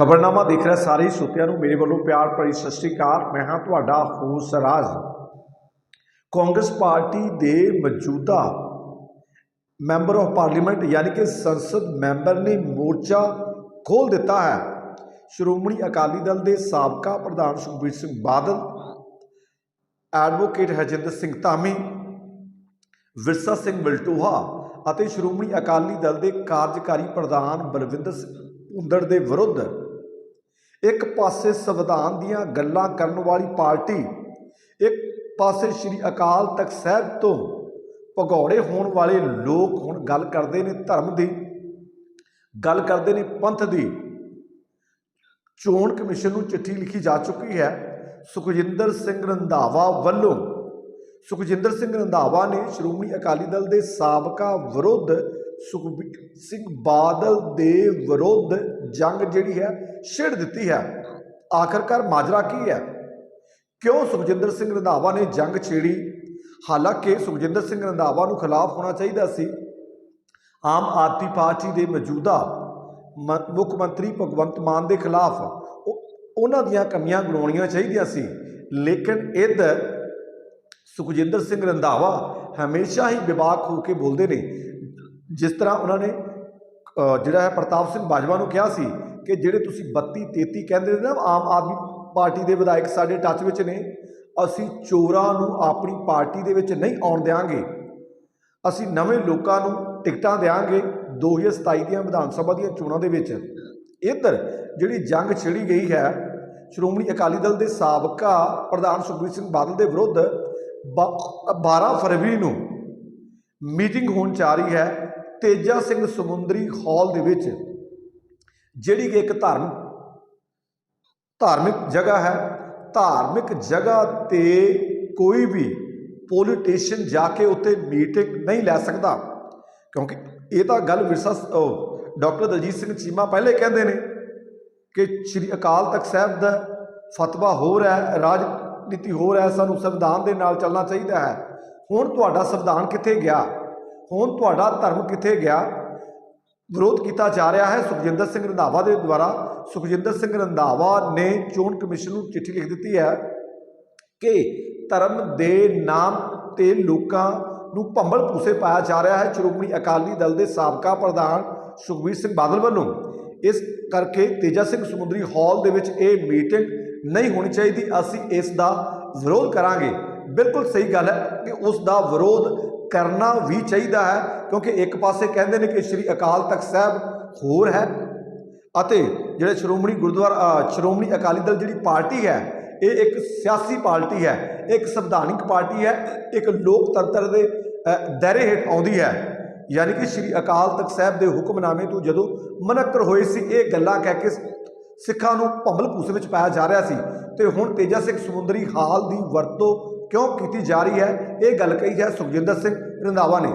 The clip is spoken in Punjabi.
ਖਬਰਨਾਮਾ ਦੇਖ ਰਹੇ, ਸਾਰੇ ਹੀ ਨੂੰ ਮੇਰੇ ਵੱਲੋਂ ਪਿਆਰ ਭਰੀ ਸਤਿ ਸ਼੍ਰੀ ਅਕਾਲ। ਮੈਂ ਹਾਂ ਤੁਹਾਡਾ ਹੋਸ ਰਾਜ। ਕਾਂਗਰਸ ਪਾਰਟੀ ਦੇ ਮੌਜੂਦਾ ਮੈਂਬਰ ਆਫ ਪਾਰਲੀਮੈਂਟ ਯਾਨੀ ਕਿ ਸੰਸਦ ਮੈਂਬਰ ਨੇ ਮੋਰਚਾ ਖੋਲ ਦਿੱਤਾ ਹੈ। ਸ਼੍ਰੋਮਣੀ ਅਕਾਲੀ ਦਲ ਦੇ ਸਾਬਕਾ ਪ੍ਰਧਾਨ ਸੁਖਬੀਰ ਸਿੰਘ ਬਾਦਲ, ਐਡਵੋਕੇਟ ਹਰਜਿੰਦਰ ਸਿੰਘ ਧਾਮੀ, ਵਿਰਸਾ ਸਿੰਘ ਵਲਟੋਹਾ ਅਤੇ ਸ਼੍ਰੋਮਣੀ ਅਕਾਲੀ ਦਲ ਦੇ ਕਾਰਜਕਾਰੀ ਪ੍ਰਧਾਨ ਬਲਵਿੰਦਰ ਸਿੰਘ ਭੁੰਦੜ ਦੇ ਵਿਰੁੱਧ ਇੱਕ ਪਾਸੇ ਸੰਵਿਧਾਨ ਦੀਆਂ ਗੱਲਾਂ ਕਰਨ ਵਾਲੀ ਪਾਰਟੀ, ਇੱਕ ਪਾਸੇ ਸ੍ਰੀ ਅਕਾਲ ਤਖਤ ਸਾਹਿਬ ਤੋਂ ਭਗੌੜੇ ਹੋਣ ਵਾਲੇ ਲੋਕ ਹੁਣ ਗੱਲ ਕਰਦੇ ਨੇ ਧਰਮ ਦੀ, ਗੱਲ ਕਰਦੇ ਨੇ ਪੰਥ ਦੀ। ਚੋਣ ਕਮਿਸ਼ਨ ਨੂੰ ਚਿੱਠੀ ਲਿਖੀ ਜਾ ਚੁੱਕੀ ਹੈ। ਸੁਖਜਿੰਦਰ ਸਿੰਘ ਰੰਧਾਵਾ ਵੱਲੋਂ, ਸੁਖਜਿੰਦਰ ਸਿੰਘ ਰੰਧਾਵਾ ਨੇ ਸ਼੍ਰੋਮਣੀ ਅਕਾਲੀ ਦਲ ਦੇ ਸਾਬਕਾ ਵਿਰੁੱਧ ਸੁਖਬੀਰ ਸਿੰਘ ਬਾਦਲ ਦੇ ਵਿਰੁੱਧ ਜੰਗ ਜਿਹੜੀ ਹੈ ਛੇੜ ਦਿੱਤੀ ਹੈ। ਆਖਰਕਾਰ ਮਾਜਰਾ ਕੀ ਹੈ? ਕਿਉਂ ਸੁਖਜਿੰਦਰ ਸਿੰਘ ਰੰਧਾਵਾ ਨੇ ਜੰਗ ਛੇੜੀ? ਹਾਲਾਂਕਿ ਸੁਖਜਿੰਦਰ ਸਿੰਘ ਰੰਧਾਵਾ ਨੂੰ ਖਿਲਾਫ ਹੋਣਾ ਚਾਹੀਦਾ ਸੀ। ਆਮ ਆਦਮੀ ਪਾਰਟੀ ਦੇ ਮੌਜੂਦਾ ਮ- ਮੁੱਖ ਮੰਤਰੀ ਭਗਵੰਤ ਮਾਨ ਦੇ ਖਿਲਾਫ ਉਹਨਾਂ ਦੀਆਂ ਕਮੀਆਂ ਗਣਾਉਣੀਆਂ ਚਾਹੀਦੀਆਂ ਸੀ। ਲੇਕਿਨ ਇੱਧਰ ਸੁਖਜਿੰਦਰ ਸਿੰਘ ਰੰਧਾਵਾ ਹਮੇਸ਼ਾ ਹੀ ਵਿਵਾਕ ਹੋ ਕੇ ਬੋਲਦੇ ਨੇ। ਜਿਸ ਤਰ੍ਹਾਂ ਉਹਨਾਂ ਨੇ ਜਿਹੜਾ ਹੈ ਪ੍ਰਤਾਪ ਸਿੰਘ ਬਾਜਵਾ ਨੂੰ ਕਿਹਾ ਸੀ ਕਿ ਜਿਹੜੇ ਤੁਸੀਂ 32 33 ਕਹਿੰਦੇ ਨੇ ਨਾ, ਆਮ ਆਦਮੀ ਪਾਰਟੀ ਦੇ ਵਿਧਾਇਕ ਸਾਡੇ ਟੱਚ ਵਿੱਚ ਨੇ, ਅਸੀਂ ਚੋਰਾਂ ਨੂੰ ਆਪਣੀ ਪਾਰਟੀ ਦੇ ਵਿੱਚ ਨਹੀਂ ਆਉਣ ਦੇਵਾਂਗੇ ਅਸੀਂ ਨਵੇਂ ਲੋਕਾਂ ਨੂੰ ਟਿਕਟਾਂ ਦੇਵਾਂਗੇ 2027 ਦੀਆਂ ਵਿਧਾਨ ਸਭਾ ਦੀਆਂ ਚੋਣਾਂ ਦੇ ਵਿੱਚ। ਇੱਧਰ ਜਿਹੜੀ ਜੰਗ ਛਿੜੀ ਗਈ ਹੈ, ਸ਼੍ਰੋਮਣੀ ਅਕਾਲੀ ਦਲ ਦੇ ਸਾਬਕਾ ਪ੍ਰਧਾਨ ਸੁਖਬੀਰ ਸਿੰਘ ਬਾਦਲ ਦੇ ਵਿਰੁੱਧ, ਬ- 12 ਫਰਵਰੀ ਨੂੰ ਮੀਟਿੰਗ ਹੋਣ ਜਾ ਰਹੀ ਹੈ ਤੇਜਾ ਸਿੰਘ ਸਮੁੰਦਰੀ ਹਾਲ ਦੇ ਵਿੱਚ ਜਿਹੜੀ ਕਿ ਇੱਕ ਧਰਮ ਧਾਰਮਿਕ ਜਗ੍ਹਾ ਹੈ, ਧਾਰਮਿਕ ਜਗ੍ਹਾ ਤੇ ਕੋਈ ਵੀ ਪੋਲੀਟੀਸ਼ੀਅਨ ਜਾ ਕੇ ਉੱਥੇ ਮੀਟਿੰਗ ਨਹੀਂ ਲੈ ਸਕਦਾ। ਕਿਉਂਕਿ ਇਹ ਤਾਂ ਗੱਲ ਵਿਰਸਾ ਡਾਕਟਰ ਦਲਜੀਤ ਸਿੰਘ ਚੀਮਾ ਪਹਿਲੇ ਕਹਿੰਦੇ ਨੇ ਕਿ ਸ੍ਰੀ ਅਕਾਲ ਤਖਤ ਸਾਹਿਬ ਦਾ ਫਤਵਾ ਹੋ ਰਿਹਾ ਹੈ, ਰਾਜਨੀਤੀ ਹੋ ਰਿਹਾ ਹੈ, ਸਾਨੂੰ ਸੰਵਿਧਾਨ ਦੇ ਨਾਲ ਚੱਲਣਾ ਚਾਹੀਦਾ ਹੈ। ਹੁਣ ਤੁਹਾਡਾ ਸੰਵਿਧਾਨ ਕਿੱਥੇ ਗਿਆ? ਹੁਣ ਤੁਹਾਡਾ ਧਰਮ ਕਿੱਥੇ ਗਿਆ? ਵਿਰੋਧ ਕੀਤਾ ਜਾ ਰਿਹਾ ਹੈ ਸੁਖਜਿੰਦਰ ਸਿੰਘ ਰੰਧਾਵਾ ਦੇ ਦੁਆਰਾ। ਸੁਖਜਿੰਦਰ ਸਿੰਘ ਰੰਧਾਵਾ ਨੇ ਚੋਣ ਕਮਿਸ਼ਨ ਨੂੰ ਚਿੱਠੀ ਲਿਖ ਦਿੱਤੀ ਹੈ ਕਿ ਧਰਮ ਦੇ ਨਾਮ ਤੇ ਲੋਕਾਂ ਨੂੰ ਭੰਬਲ ਭੂਸੇ ਪਾਇਆ ਜਾ ਰਿਹਾ ਹੈ। ਸ਼੍ਰੋਮਣੀ ਅਕਾਲੀ ਦਲ ਦੇ ਸਾਬਕਾ ਪ੍ਰਧਾਨ ਸੁਖਬੀਰ ਸਿੰਘ ਬਾਦਲ ਵੱਲੋਂ। ਇਸ ਕਰਕੇ ਤੇਜਾ ਸਿੰਘ ਸਮੁੰਦਰੀ ਹਾਲ ਦੇ ਵਿੱਚ ਇਹ ਮੀਟਿੰਗ ਨਹੀਂ ਹੋਣੀ ਚਾਹੀਦੀ। ਅਸੀਂ ਇਸ ਦਾ ਵਿਰੋਧ ਕਰਾਂਗੇ। ਬਿਲਕੁਲ ਸਹੀ ਗੱਲ ਹੈ ਕਿ ਉਸ ਦਾ ਵਿਰੋਧ ਕਰਨਾ ਵੀ ਚਾਹੀਦਾ ਹੈ, ਕਿਉਂਕਿ ਇੱਕ ਪਾਸੇ ਕਹਿੰਦੇ ਨੇ ਕਿ ਸ੍ਰੀ ਅਕਾਲ ਤਖਤ ਸਾਹਿਬ ਹੋਰ ਹੈ ਅਤੇ ਜਿਹੜੇ ਸ਼੍ਰੋਮਣੀ ਗੁਰਦੁਆਰਾ ਸ਼੍ਰੋਮਣੀ ਅਕਾਲੀ ਦਲ ਜਿਹੜੀ ਪਾਰਟੀ ਹੈ, ਇਹ ਇੱਕ ਸਿਆਸੀ ਪਾਰਟੀ ਹੈ, ਇੱਕ ਸੰਵਿਧਾਨਿਕ ਪਾਰਟੀ ਹੈ, ਇੱਕ ਲੋਕਤੰਤਰ ਦੇ ਦਾਇਰੇ ਹੇਠ ਆਉਂਦੀ ਹੈ। ਯਾਨੀ ਕਿ ਸ੍ਰੀ ਅਕਾਲ ਤਖਤ ਸਾਹਿਬ ਦੇ ਹੁਕਮਨਾਮੇ ਤੋਂ ਜਦੋਂ ਮਨਕਰ ਹੋਏ ਸੀ, ਇਹ ਗੱਲਾਂ ਕਹਿ ਕੇ ਸਿੱਖਾਂ ਨੂੰ ਭੰਬਲ ਭੂਸੇ ਵਿੱਚ ਪਾਇਆ ਜਾ ਰਿਹਾ ਸੀ। ਤੇ ਹੁਣ ਤੇਜਾ ਸਿੰਘ ਸਮੁੰਦਰੀ ਹਾਲ ਦੀ ਵਰਤੋਂ ਕਿਉਂ ਕੀਤੀ ਜਾ ਰਹੀ ਹੈ? ਇਹ ਗੱਲ ਕਹੀ ਹੈ ਸੁਖਜਿੰਦਰ ਸਿੰਘ ਰੰਧਾਵਾ ਨੇ।